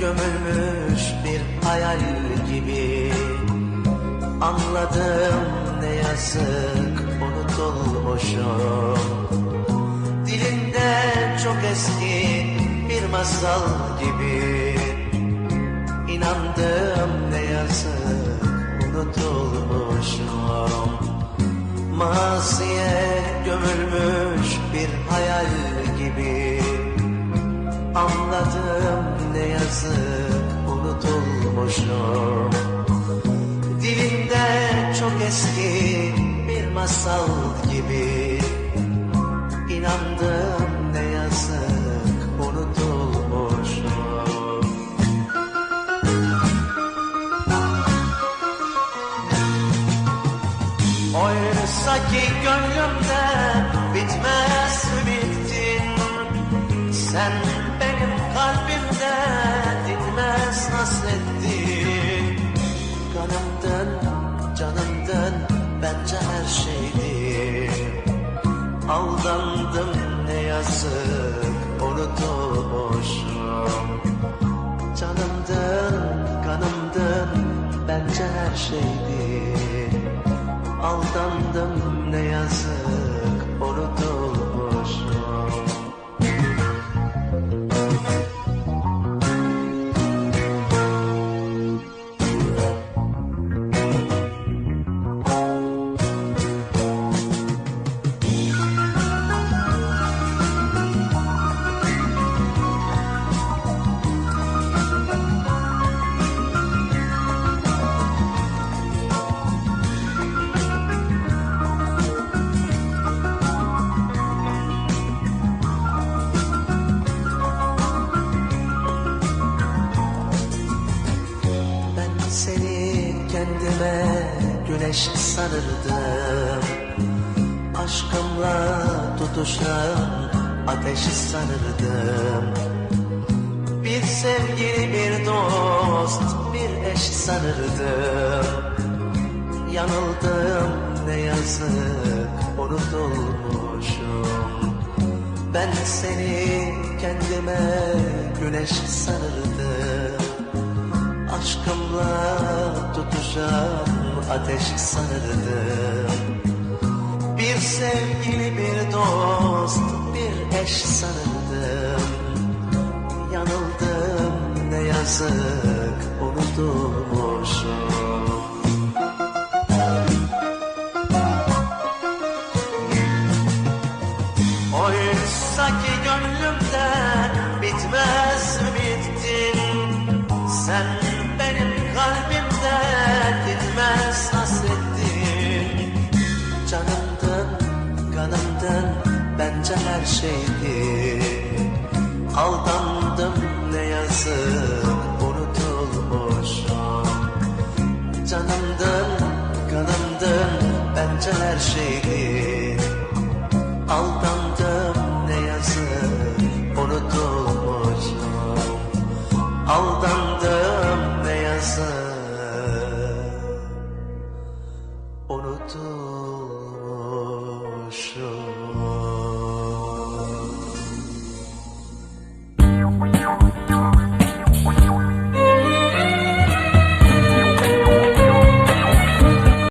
gömülmüş bir hayal gibi. Anladım ne yazık unutulmuşum. Dilimde çok eski bir masal gibi. İnandım ne yazık unutulmuşum. Masiye gömülmüş bir hayal gibi. Anladım ne yazık unutulmuşum. Dilinde çok eski bir masal gibi. İnandım ne yazık unutulmuşum. Oysa ki gönlümde bitmez ümittin Sen bence her şeydin Aldandım ne yazık unutmuşum Canımdın, kanımdın, bence her şeydin Aldandım ne yazık seni kendime güneş sanırdım Aşkımla tutuşan ateş sanırdım Bir sevgili bir dost bir eş sanırdım Yanıldım ne yazık unutulmuşum. Ben seni kendime güneş sanırdım Aşkımla tutuşan ateş sanırdım Bir sevgili bir dost bir eş sanırdım Yanıldım ne yazık unutulmuşum Oysa ki gönlümde bitmez ümittin Sen kanımdın, bence her şeydi Aldandım ne yazık unutulmuşum. Canımdın, kanımdın, bence her şeydi unutulmuşum